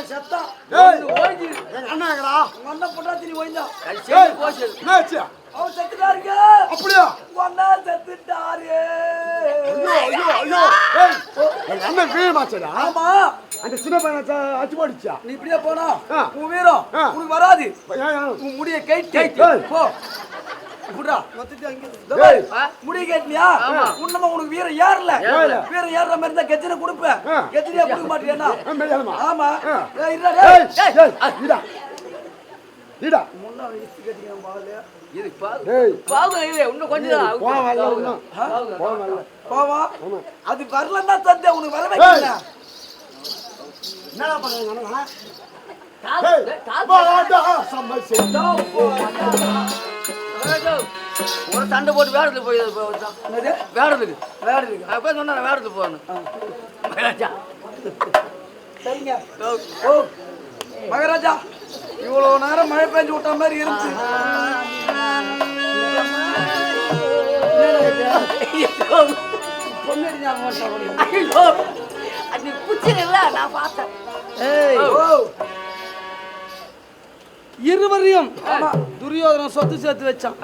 அவன் செத்தான் என்னாச்சு செத்துட்டாருங்க அப்படியா? செத்துட்டாரு. ஐயோ ஐயோ ஐயோ. ஏய் எங்க அண்ணன் வீரமாச்சடா ஆமா. அந்த சின்ன பையனை ச- அடிச்சு போடுச்சா நீ இப்படியே போனா. உன் வீரம். உனக்கு வராது? உன் முடிய கைட்டு ஏய். போ. புடா? முடிய கேட்டியா ஆமா. உன்னமா உனக்கு வீரம் ஏறல. வீரம் ஏறுற மாதிரி தான் கெச்சனை கொடுப்பேன். ஆ. கெச்சனையா கொடுக்க மெய்யாலுமா? ஆமா. ஆ. ஏய், இருடா, ஏய் டேய். ஏய். நீடா நீடா முன்ன இஸ்தி கட்டிக்கிறேன் பாலு. இது பாகு ஏய். பாகு இல்லை இன்னும். கொஞ்சம் தான் போவா. அது வரலன்னா தந்தே உனக்கு வர வைக்கல என்னடா சம்பசிட்டா ஏதோ ஒரு சண்டை போட்டு வேடத்துக்கு போய் போய் வேடத்துக்கு. வேற இருக்கு அப்போ சொன்னா வேடத்துக்கு போகணும். மகாராஜா. சரிங்க. ஓ. மகாராஜா இவ்வளவு நேரம் மழை பெஞ்சு விட்ட மாதிரி இருந்துச்சு. பொண்ணு ஞாபகம் அது குச்சில நான் பார்த்தேன். இருவரையும் ஆமா துரியோதனன் சொத்து சேர்த்து வச்சான்.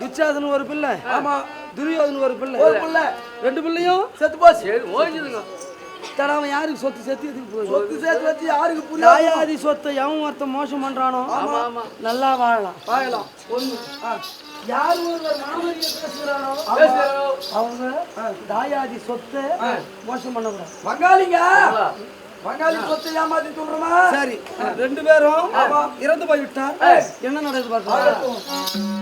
துச்சாதன் ஒரு பிள்ளை. ஆமா துரியோதனன் ஒரு பிள்ளை. ஒரு புள்ள. ரெண்டு பிள்ளையும் செத்து போச்சு. சரி ஓய்ஞ்சுதுங்க தடா அவன் யாருக்கு சொத்து? சேர்த்து எதுக்கு சொத்து சேர்த்து வச்சு யாருக்கு புரியாது தாயாதி சொத்தை எவன் ஒருத்தன் மோசம் பண்றானோ நல்லா வாழலாம். பாயலாம் ஒண்ணு. யார் ஒருவர் மாமரியை பேசுகிறாரோ. அவங்க தாயாதி சொத்தை மோசம் பண்ணக்கூடாது. வங்காளிங்க. வங்காளி சொத்தை ஏமாத்தி சொல்றோமா சரி. ரெண்டு பேரும் இறந்து போய் விட்டார் என்ன நடக்குது பார்த்தா.